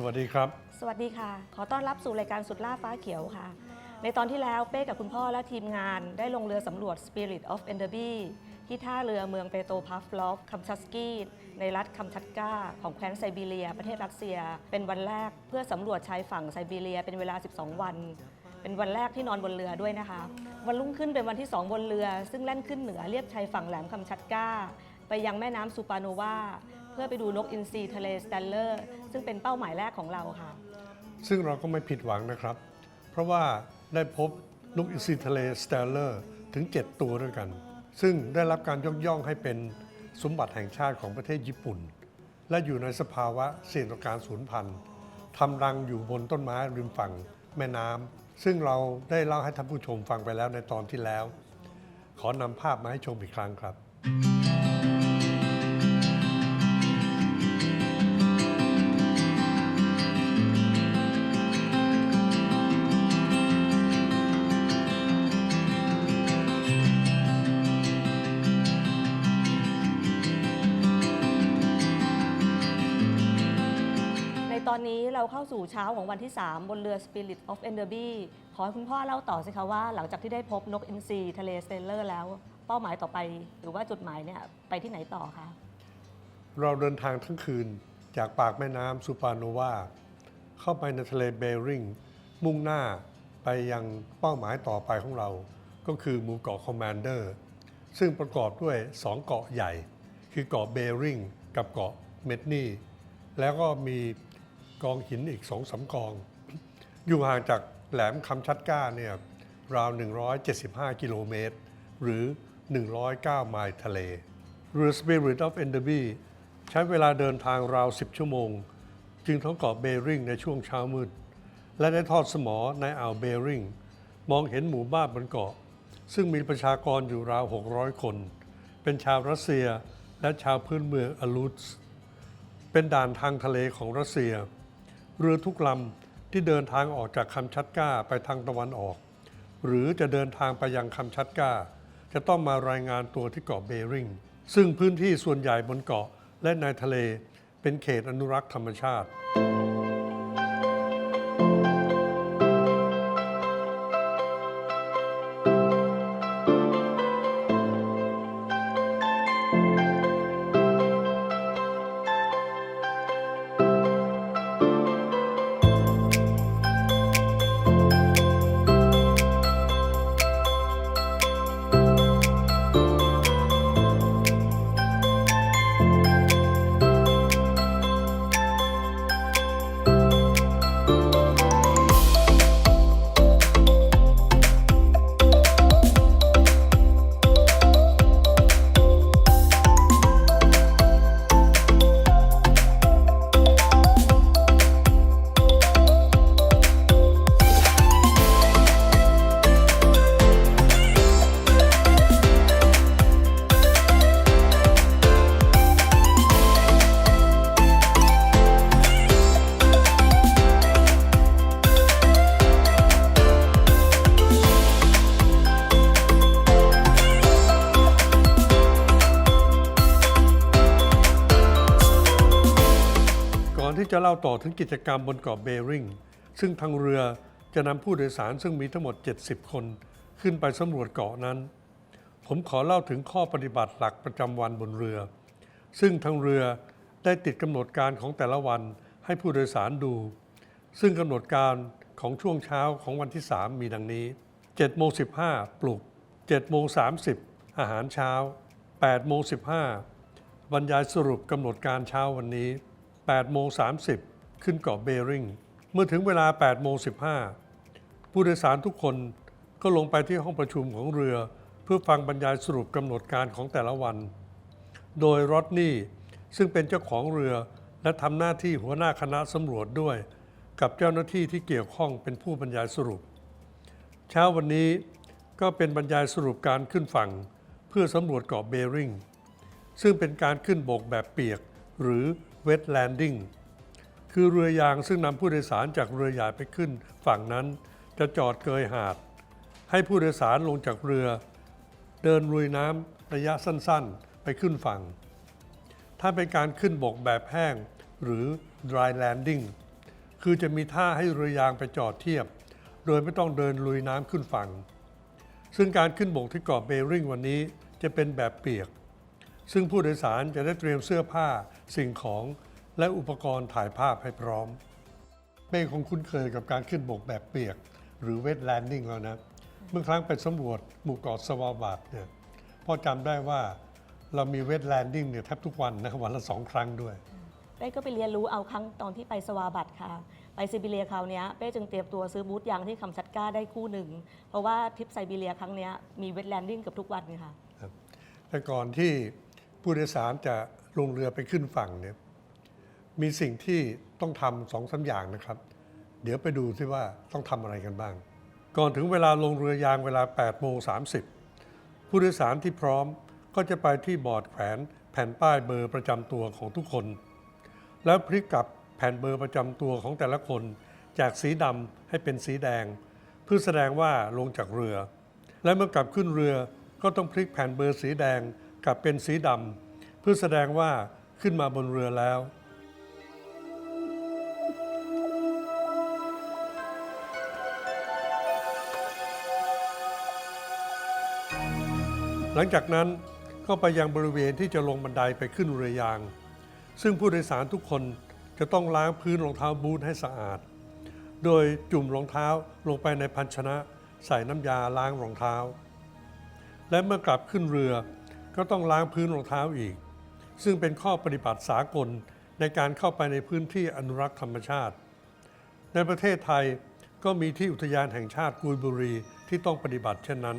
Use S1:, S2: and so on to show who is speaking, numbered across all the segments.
S1: สวั
S2: สดีครับ
S3: สวัสดีค่ะ ขอต้อนรับสู่รายการสุดล่าฟ้าเขียวค่ะ ในตอนที่แล้วเป้กับคุณพ่อและทีมงานได้ลงเรือสำรวจ Spirit of Enderby ที่ท่าเรือเมืองเปโตพาฟลอฟคัมชัสกีในรัฐคัมชัตกาของแคว้นไซบีเรีย ประเทศรัสเซีย เป็นวันแรกเพื่อสำรวจชายฝั่งไซบีเรียเป็นเวลา 12 วัน เป็นวันแรกที่นอนบนเรือด้วยนะคะ วันรุ่งขึ้นเป็นวันที่ 2 บนเรือ ซึ่งแล่นขึ้นเหนือเลียบชายฝั่งแหลมคัมชัตกาไปยังแม่น้ำซูปาโนวา พื่อไปดูนกอินทรีทะเลสแตนเลอร์ซึ่งเป็นเป้าหมายแรกของเราค่ะ
S2: ซึ่งเราก็ไม่ผิดหวังนะครับ เพราะว่าได้พบนกอินทรีทะเลสเตลเลอร์ถึง 7 ตัวด้วยกัน ซึ่งได้รับการยกย่องให้เป็นสมบัติแห่งชาติของประเทศญี่ปุ่น และอยู่ในสภาวะเสี่ยงต่อการสูญพันธุ์ทำรังอยู่บนต้นไม้ริมฝั่งแม่น้ำซึ่งเราได้เล่าให้ท่านผู้ชมฟังไปแล้วในตอนที่แล้ว ขอนำภาพมาให้ชมอีกครั้งครับ
S3: สู่เช้าของวันที่ 3 บนเรือ Spirit of Enderby ขอให้คุณพ่อเล่าต่อสิคะว่าหลังจากที่ได้พบนกอินทรีทะเลสเตลเลอร์แล้ว เป้าหมายต่อไป หรือว่าจุดหมายเนี่ยไปที่ไหนต่อคะ
S2: เราเดินทางทั้งคืนจากปากแม่น้ำซูปาโนวาเข้าไปในทะเลเบริงมุ่งหน้าไปยังเป้าหมายต่อไปของเรา ก็คือหมู่เกาะคอมมานเดอร์ซึ่งประกอบด้วย 2 เกาะใหญ่ คือเกาะเบริงกับเกาะเมดนีแล้วก็มี กองหินอีกสองสากอง อยู่ห่างจากแหลมคำชัดก้าเนี่ยราว 175 กิโลเมตร หรือ 109 ไมล์ทะเลเรือ Spirit of Enderby ใช้เวลาเดินทางราว 10 ชั่วโมง จึงท้องเกาะเบริงในช่วงเช้ามืด และได้ทอดสมอในอ่าวเบริงมองเห็นหมู่บ้านบนเกาะ ซึ่งมีประชากรอยู่ราว 600 คน เป็นชาวรัสเซียและชาวพื้นเมืองอลูสเป็นด่านทางทะเลของรัสเซีย เรือทุกลำที่เดินทางออกจากคำชัดก้าไปทางตะวันออก หรือจะเดินทางไปยังคำชัดก้า จะต้องมารายงานตัวที่เกาะเบริงซึ่งพื้นที่ส่วนใหญ่บนเกาะและในทะเลเป็นเขตอนุรักษ์ธรรมชาติ ที่จะเล่าต่อถึงกิจกรรมบนเกาะเบริงซึ่งทางเรือจะนำผู้โดยสารซึ่งมีทั้งหมด 70 คน ขึ้นไปสำรวจเกาะนั้น ผมขอเล่าถึงข้อปฏิบัติหลักประจำวันบนเรือ ซึ่งทางเรือได้ติดกำหนดการของแต่ละวันให้ผู้โดยสารดู ซึ่งกำหนดการของช่วงเช้าของวันที่ 3 มีดังนี้7โมง15 ปลุก7โมง30 อาหารเช้า8โมง15 บรรยายสรุปกำหนดการเช้าวันนี้ 8โมง30 ขึ้นเกาะเบริงเมื่อถึงเวลา8โมง15 ผู้โดยสารทุกคนก็ลงไปที่ห้องประชุมของเรือ เพื่อฟังบรรยายสรุปกำหนดการของแต่ละวัน โดยรอดนี่ซึ่งเป็นเจ้าของเรือและทำหน้าที่หัวหน้าคณะสำรวจด้วย กับเจ้าหน้าที่ที่เกี่ยวข้องเป็นผู้บรรยายสรุป เช้าวันนี้ก็เป็นบรรยายสรุปการขึ้นฝั่ง เพื่อสำรวจเกาะเบริงซึ่งเป็นการขึ้นบกแบบเปียก หรือ wet landing คือเรือยางซึ่งนำผู้โดยสารจากเรือใหญ่ไปขึ้น ฝั่งนั้นจะจอดเกยหาด ให้ผู้โดยสารลงจากเรือ เดินลุยน้ำระยะสั้นๆ ไปขึ้นฝั่ง ถ้าเป็นการขึ้นบกแบบแห้งหรือ dry landing คือจะมีท่าให้เรือยางไปจอดเทียบ โดยไม่ต้องเดินลุยน้ำขึ้นฝั่ง ซึ่งการขึ้นบกที่เกาะเบริงวันนี้จะเป็นแบบเปียก ซึ่งผู้โดยสารจะได้เตรียมเสื้อผ้าสิ่งของและอุปกรณ์ถ่ายภาพให้พร้อม เป้คงคุ้นเคยกับการขึ้นบกแบบเปียก หรือ wet landing แล้วนะ เมื่อครั้งไปสำรวจหมู่เกาะสวาบาดเนี่ยพ่อจำได้ว่าเรามี wet landing เนี่ยแทบทุกวันนะวันละสองครั้งด้วย
S3: เป้ก็ไปเรียนรู้เอาครั้งตอนที่ไปสวาบัตค่ะ ไปซิบีเรียคราวเนี้ยเป้จึงเตรียมตัวซื้อบูทยางที่คำชัดก้าได้คู่หนึ่ง เพราะว่าทริปไซบีเรียครั้งเนี้ยมีเวทแลนดิ้งเกือบทุกวันค่ะ
S2: แต่ก่อนที่ ผู้โดยสารจะลงเรือไปขึ้นฝั่งเนี่ยมีสิ่งที่ต้องทำสองสามอย่างนะครับ เดี๋ยวไปดูซิว่าต้องทำอะไรกันบ้าง ก่อนถึงเวลาลงเรือยางเวลา8โมง30 ผู้โดยสารที่พร้อมก็จะไปที่บอร์ดแขวนแผ่นป้ายเบอร์ประจำตัวของทุกคน แล้วพลิกกลับแผ่นเบอร์ประจำตัวของแต่ละคน จากสีดำให้เป็นสีแดง เพื่อแสดงว่าลงจากเรือ และเมื่อกลับขึ้นเรือก็ต้องพลิกแผ่นเบอร์สีแดง กลับเป็นสีดำเพื่อแสดงว่าขึ้นมาบนเรือแล้ว หลังจากนั้นก็ไปยังบริเวณที่จะลงบันไดไปขึ้นเรือยาง ซึ่งผู้โดยสารทุกคนจะต้องล้างพื้นรองเท้าบูทให้สะอาด โดยจุ่มรองเท้าลงไปในภาชนะ ใส่น้ำยาล้างรองเท้า และเมื่อกลับขึ้นเรือ ก็ต้องล้างพื้นรองเท้าอีก ซึ่งเป็นข้อปฏิบัติสากลในการเข้าไปในพื้นที่อนุรักษ์ธรรมชาติ ในประเทศไทยก็มีที่อุทยานแห่งชาติกุยบุรีที่ต้องปฏิบัติเช่นนั้น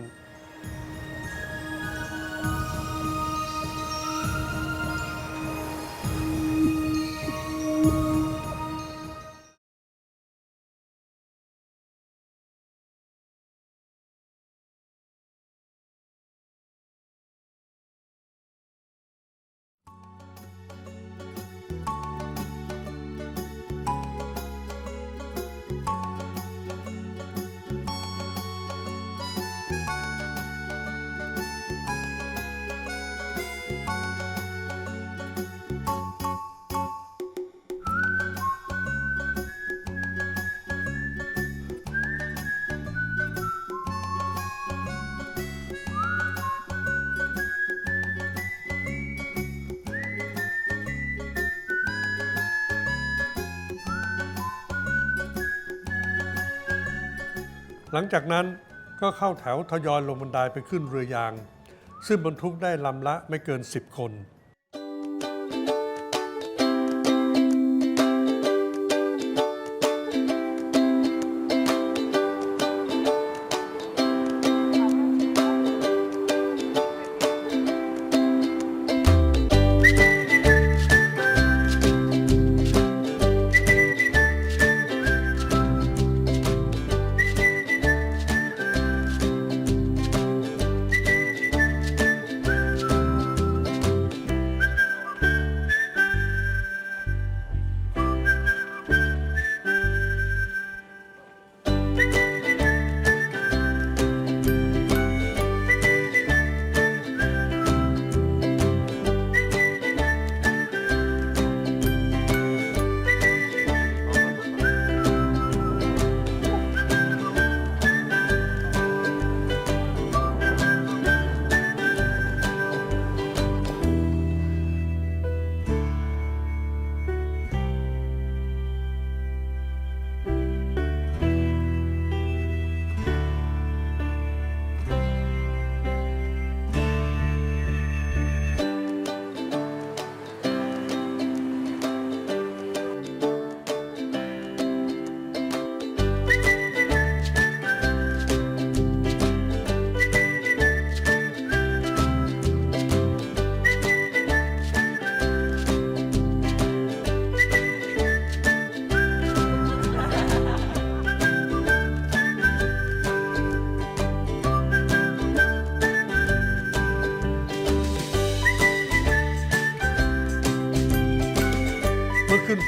S2: หลังจากนั้นก็เข้าแถวทยอยลงบันไดไปขึ้นเรือยาง ซึ่งบรรทุกได้ลำละไม่เกิน 10 คน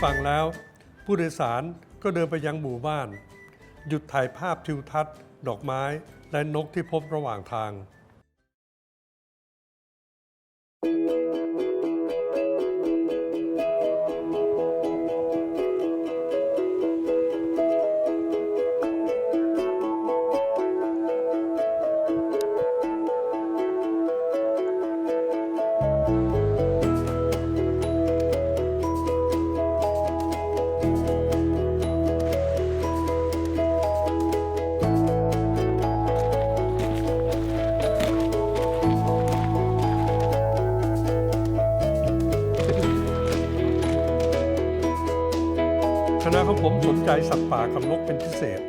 S2: ฟังแล้ว ผู้โดยสารก็เดินไปยังหมู่บ้าน หยุดถ่ายภาพทิวทัศน์ ดอกไม้และนกที่พบระหว่างทาง ใจสัตว์ป่ากับนกเป็นพิเศษ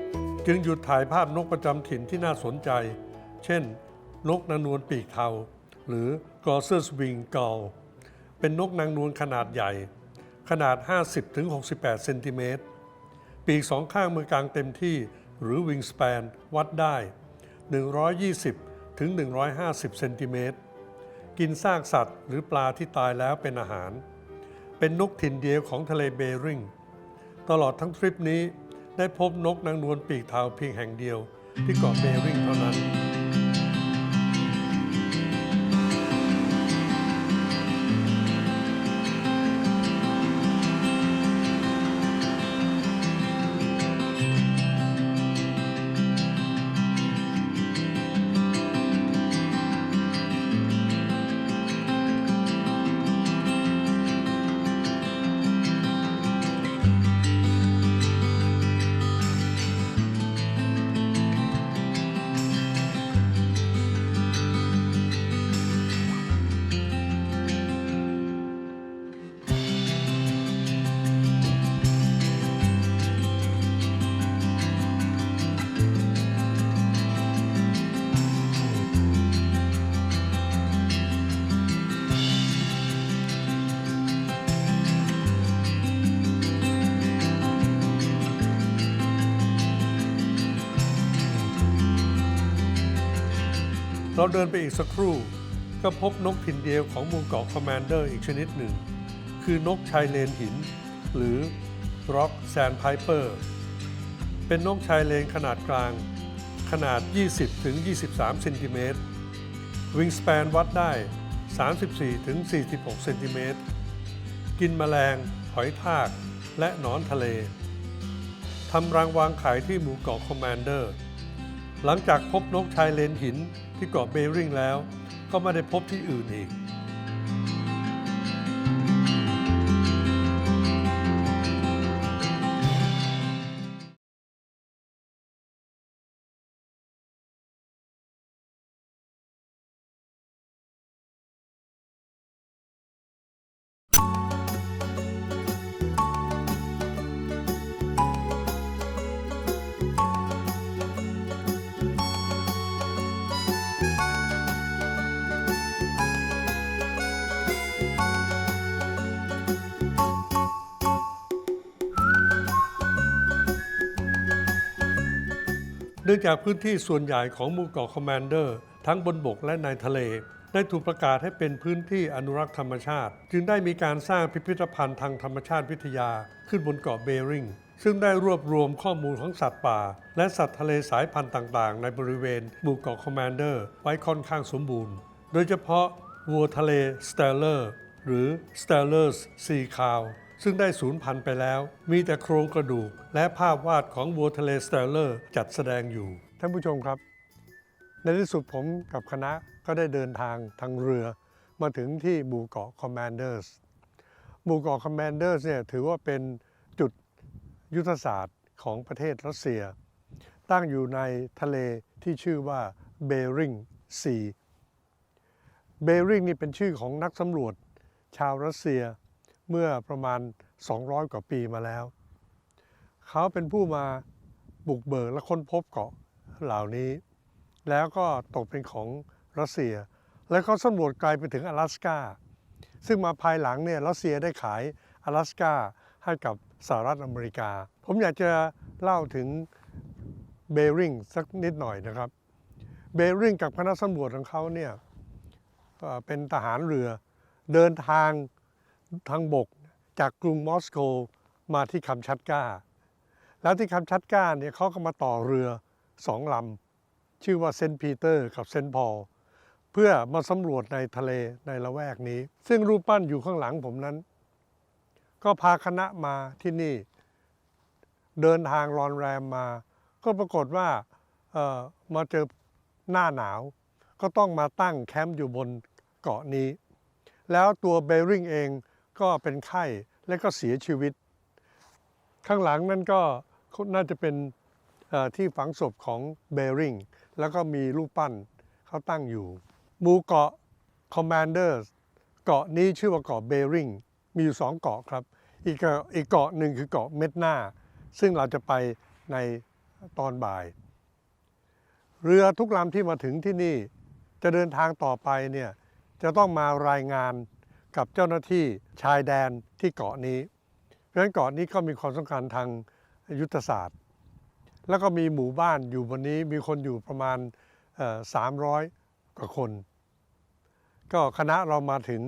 S2: จึงหยุดถ่ายภาพนกประจำถิ่นที่น่าสนใจ เช่น นกนางนวลปีกเทา หรือ g o s e r s wing gull เป็นนกนางนวลขนาดใหญ่ ขนาด 50-68 เซนติเมตร ปีกสองข้างมือกลางเต็มที่หรือ wingspan วัดได้ 120 ถึง 150 เซนติเมตร กินซากสัตว์หรือปลาที่ตายแล้วเป็นอาหาร เป็นนกถิ่นเดียวของทะเลเบริง ตลอดทั้งทริปนี้ได้พบนกนางนวลปีกเทาเพียงแห่งเดียวที่เกาะเบริงเท่านั้น เราเดินไปอีกสักครู่ ก็พบนกถิ่นเดียวของหมู่เกาะคอมมานเดอร์อีกชนิดหนึ่ง คือนกชายเลนหิน หรือ Rock Sandpiper เป็นนกชายเลนขนาดกลาง ขนาด 20-23 เซนติเมตร Wingspan วัดได้ 34-46 เซนติเมตร กินแมลง หอยทาก และหนอนทะเล ทำรังวางไข่ที่หมู่เกาะคอมมานเดอร์ หลังจากพบนกชายเลนหิน ที่เกาะเบริงแล้ว ก็ไม่ได้พบที่อื่นอีก นื่องจากพื้นที่ส่วนใหญ่ของหมู่เกาะคอมมานเดอร์ ทั้งบนบกและในทะเล ได้ถูกประกาศให้เป็นพื้นที่อนุรักษ์ธรรมชาติ จึงได้มีการสร้างพิพิธภัณฑ์ทางธรรมชาติวิทยา ขึ้นบนเกาะเบริงซึ่งได้รวบรวมข้อมูลของสัตว์ป่า และสัตว์ทะเลสายพันธุ์ต่างๆ ในบริเวณหมู่เกาะคอมมานเดอร์ไว้ค่อนข้างสมบูรณ์ โดยเฉพาะวัวทะเลสเตลเลอร์หรือ s t e l l e r s Sea Cow ซึ่งได้สูญพันธุ์ไปแล้ว มีแต่โครงกระดูก และภาพวาดของวัวทะเลสเตลเลอร์จัดแสดงอยู่ ท่านผู้ชมครับ ในที่สุดผมกับคณะก็ได้เดินทางทางเรือ มาถึงที่หมู่เกาะคอมมานเดอร์สหมู่เกาะคอมมานเดอร์สเนี่ยถือว่าเป็นจุดยุทธศาสตร์ของประเทศรัสเซีย ตั้งอยู่ในทะเลที่ชื่อว่าเบริงซีเบริงนี่เป็นชื่อของนักสำรวจชาวรัสเซีย เมื่อประมาณ 200 กว่าปีมาแล้ว เขาเป็นผู้มาบุกเบิกและค้นพบเกาะเหล่านี้ แล้วก็ตกเป็นของรัสเซีย และเขาสำรวจไกลไปถึง阿拉สกาซึ่งมาภายหลังเนี่ยรัสเซียได้ขาย阿拉สกาให้กับสหรัฐอเมริกา ผมอยากจะเล่าถึงเบริงสักนิดหน่อยนะครับ เบริงกับคณะสำรวจของเขาเนี่ย เอ่อเป็นทหารเรือเดินทาง ทางบกจากกรุงมอสโกมาที่คัมชัตกาแล้วที่คัมชัตกาเนี่ยเขาก็มาต่อเรือสองลำ ชื่อว่าเซนต์ปีเตอร์กับเซนต์พอลเพื่อมาสำรวจในทะเลในละแวกนี้ ซึ่งรูปปั้นอยู่ข้างหลังผมนั้น ก็พาคณะมาที่นี่ เดินทางรอนแรมมา ก็ปรากฏว่าเอ่อมาเจอหน้าหนาว ก็ต้องมาตั้งแคมป์อยู่บนเกาะนี้ แล้วตัวเบริงเอง ก็เป็นไข้และก็เสียชีวิต ข้างหลังนั่นก็น่าจะเป็นที่ฝังศพของเบริงแล้วก็มีรูปปั้นเขาตั้งอยู่หมู่เกาะคอมมานเดอร์เกาะนี้ชื่อว่าเกาะเบริงมีอยู่สองเกาะครับ อีกเกาะอีกเกาะหนึ่งคือเกาะเม็ดนาซึ่งเราจะไปในตอนบ่าย เรือทุกลำที่มาถึงที่นี่จะเดินทางต่อไปเนี่ยจะต้องมารายงาน กับเจ้าหน้าที่ชายแดนที่เกาะนี้ เพราะฉะนั้นเกาะนี้ก็มีความสำคัญทางยุทธศาสตร์ แล้วก็มีหมู่บ้านอยู่บนนี้มีคนอยู่ประมาณสามร้อยกว่าคน ก็คณะเรามาถึง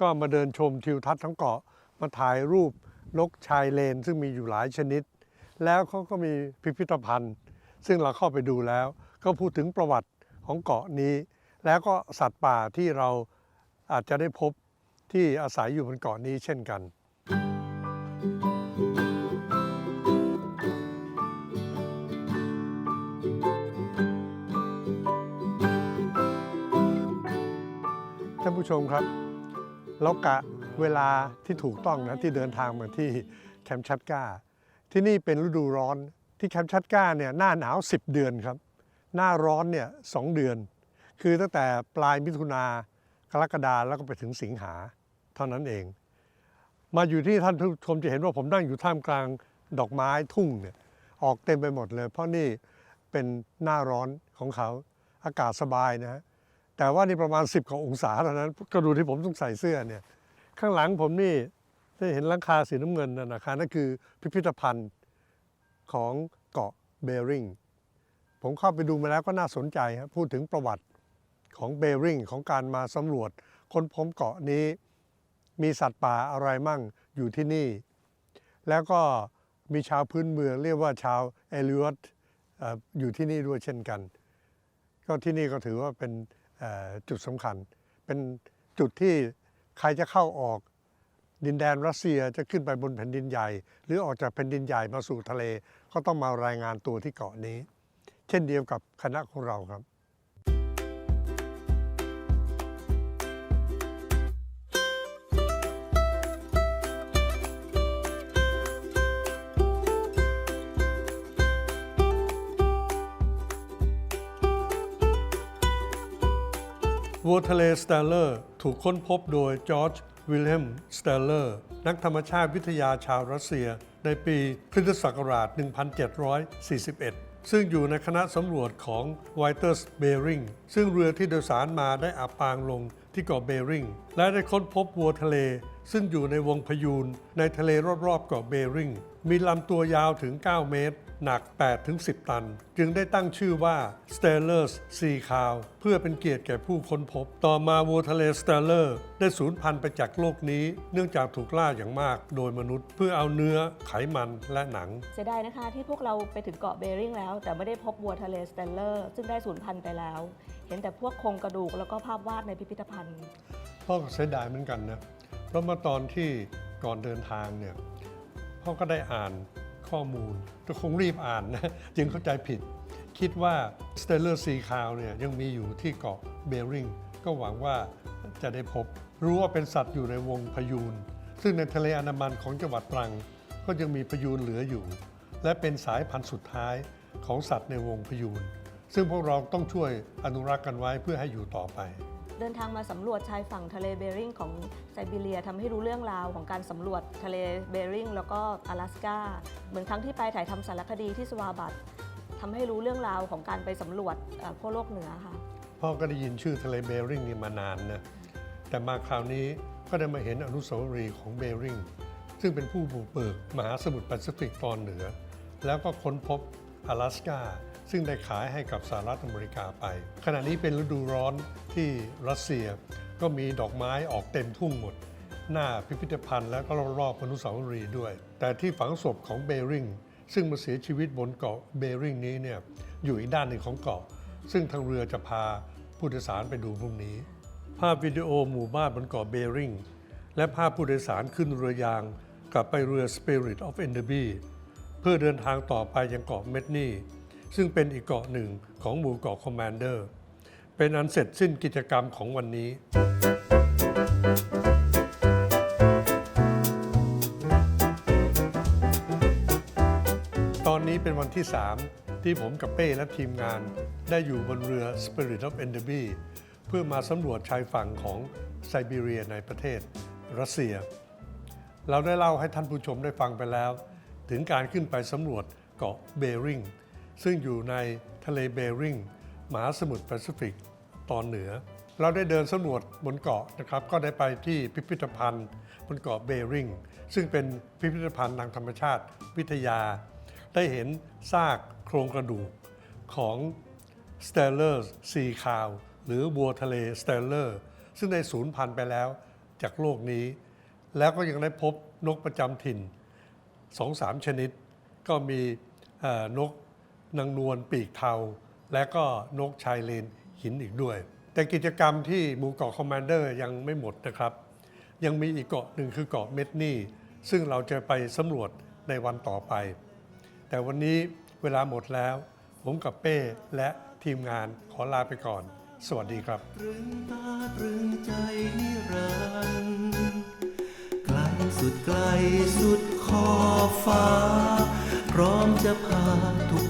S2: ก็มาเดินชมทิวทัศน์ทั้งเกาะมาถ่ายรูปนกชายเลน ซึ่งมีอยู่หลายชนิด แล้วเขาก็มีพิพิธภัณฑ์ ซึ่งเราเข้าไปดูแล้ว ก็พูดถึงประวัติของเกาะนี้ แล้วก็สัตว์ป่าที่เราอาจจะได้พบ ที่อาศัยอยู่บนเกาะนี้เช่นกัน ท่านผู้ชมครับ เรากะเวลาที่ถูกต้องนะที่เดินทางมาที่แคมป์ชัดก้า ที่นี่เป็นฤดูร้อนที่แคมป์ชัดก้าเนี่ยหน้าหนาว 10 เดือนครับ หน้าร้อนเนี่ยสเดือน คือตั้งแต่ปลายมิถุนากรกฎาแล้วก็ไปถึงสิงหา ท่านั้นเอง มาอยู่ที่ท่านผู้ชมจะเห็นว่าผมนั่งอยู่ท่ามกลางดอกไม้ทุ่งเนี่ยออกเต็มไปหมดเลย เพราะนี่เป็นหน้าร้อนของเขาอากาศสบายนะฮะแต่ว่านี่ประมาณ 10กว่าองศาเท่านั้น ก็ดูที่ผมต้องใส่เสื้อเนี่ยข้างหลังผมนี่ได้เห็นหลังคาสีน้ำเงินนะนะครับนั่นคือพิพิธภัณฑ์ของเกาะเบริงผมเข้าไปดูมาแล้วก็น่าสนใจครับพูดถึงประวัติของเบริงของการมาสำรวจค้นพบเกาะนี้ มีสัตว์ป่าอะไรมั่งอยู่ที่นี่ แล้วก็มีชาวพื้นเมืองเรียกว่าชาวเอลิออตอยู่ที่นี่ด้วยเช่นกัน ก็ที่นี่ก็ถือว่าเป็นจุดสำคัญ เป็นจุดที่ใครจะเข้าออกดินแดนรัสเซียจะขึ้นไปบนแผ่นดินใหญ่ หรือออกจากแผ่นดินใหญ่มาสู่ทะเล ก็ต้องมารายงานตัวที่เกาะนี้ เช่นเดียวกับคณะของเราครับ วัวทะเลสเตลเลอร์ถูกค้นพบโดยจอร์จวิลเฮมสเตลเลอร์นักธรรมชาติวิทยาชาวรัสเซีย ในปีพุทธศักราช 1741 ซึ่งอยู่ในคณะสำรวจของไวเตอร์สเบริงซึ่งเรือที่โดยสารมาได้อับปางลงที่เกาะเบริงและได้ค้นพบวัวทะเล ซึ่งอยู่ในวงพยูนในทะเลรอบๆเกาะเบริงมีลำตัวยาวถึง 9 เมตร หนัก 8-10 ตัน จึงได้ตั้งชื่อว่า s t e l l e r s Sea Cow เพื่อเป็นเกียรติแก่ผู้ค้นพบ ต่อมาวัวทะเล s t e l l e r ได้สูญพันธุ์ไปจากโลกนี้ เนื่องจากถูกล่าอย่างมากโดยมนุษย์ เพื่อเอาเนื้อไขมันและหนัง
S3: เสียดายนะคะที่พวกเราไปถึงเกาะเบริงแล้ว แต่ไม่ได้พบวัวทะเลสเตลเลอร์ซึ่งได้สูญพันธุ์ไปแล้ว เห็นแต่พวกโครงกระดูกแล้วก็ภาพวาดในพิพิธภัณฑ์
S2: พ่อก็เสียดายเหมือนกันนะ เพราะเมื่อตอนที่ก่อนเดินทางเนี่ยพ่อก็ได้อ่านข้อมูลก็คงรีบอ่านนะจึงเข้าใจผิด คิดว่าสเตลเลอร์ซีคาวเนี่ยยังมีอยู่ที่เกาะเบริงก็หวังว่าจะได้พบ รู้ว่าเป็นสัตว์อยู่ในวงพยูน ซึ่งในทะเลอันดามันของจังหวัดตรัง ก็ยังมีพยูนเหลืออยู่ และเป็นสายพันธุ์สุดท้ายของสัตว์ในวงพยูน ซึ่งพวกเราต้องช่วยอนุรักษ์กันไว้เพื่อให้อยู่ต่อไป
S3: เดินทางมาสำรวจชายฝั่งทะเลเบริงของไซบีเรียทำให้รู้เรื่องราวของการสำรวจทะเลเบริงแล้วก็阿拉สกาเหมือนครั้งที่ไปถ่ายทำสารคดีที่สวาบัตทำให้รู้เรื่องราวของการไปสำรวจเอ่อขั้วโลกเหนือค่ะ
S2: พ่อก็ได้ยินชื่อทะเลเบริงนี่มานานนะ แต่มาคราวนี้ก็ได้มาเห็นอนุสาวรีย์ของเบริง ซึ่งเป็นผู้บุกเบิกมหาสมุทรแปซิฟิกตอนเหนือ แล้วก็ค้นพบ阿拉สกา ซึ่งได้ขายให้กับสหรัฐอเมริกาไป ขณะนี้เป็นฤดูร้อนที่รัสเซียก็มีดอกไม้ออกเต็มทุ่งหมด หน้าพิพิธภัณฑ์และก็รอบๆอนุสาวรีย์ด้วย แต่ที่ฝังศพของเบริงซึ่งมาเสียชีวิตบนเกาะเบริงนี้เนี่ยอยู่อีกด้านหนึ่งของเกาะ ซึ่งทางเรือจะพาผู้โดยสารไปดูพรุ่งนี้ ภาพวิดีโอหมู่บ้านบนเกาะเบริงและภาพผู้โดยสารขึ้นเรือยางกลับไปเรือ Spirit of Enderby เพื่อเดินทางต่อไปยังเกาะเมดนี ซึ่งเป็นอีกเกาะหนึ่งของหมู่เกาะคอมมานเดอร์ เป็นอันเสร็จสิ้นกิจกรรมของวันนี้ ตอนนี้เป็นวันที่ 3 ที่ผมกับเป้และทีมงาน ได้อยู่บนเรือ Spirit of Enderby เพื่อมาสำรวจชายฝั่งของไซบีเรียในประเทศรัสเซีย เราได้เล่าให้ท่านผู้ชมได้ฟังไปแล้ว ถึงการขึ้นไปสำรวจเกาะเบริง ซึ่งอยู่ในทะเลเบริงมหาสมุทรแปซิฟิกตอนเหนือ เราได้เดินสำรวจบนเกาะนะครับ ก็ได้ไปที่พิพิธภัณฑ์บนเกาะเบริงซึ่งเป็นพิพิธภัณฑ์ทางธรรมชาติวิทยา ได้เห็นซากโครงกระดูกของสเตลเลอร์ซีคาวหรือบัวทะเลสเตลเลอร์ซึ่งได้สูญพันธุ์ไปแล้วจากโลกนี้ แล้วก็ยังได้พบนกประจำถิ่น 2-3 ชนิด ก็มีนก นางนวลปีกเทา และก็นกชายเลนหินอีกด้วย แต่กิจกรรมที่หมู่เกาะคอมมานเดอร์ยังไม่หมดนะครับ ยังมีอีกเกาะหนึ่งคือเกาะเมดนี่ ซึ่งเราจะไปสำรวจในวันต่อไป แต่วันนี้เวลาหมดแล้ว ผมกับเป้และทีมงานขอลาไปก่อน สวัสดีครับ
S1: ตรึงตาตรึงใจนิรันดร์ไกลสุดไกลสุดขอบฟ้า พร้อมจะพาทุก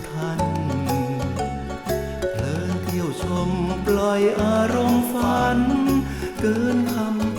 S1: ล่อยอารมณ์ฝัน เกินคำ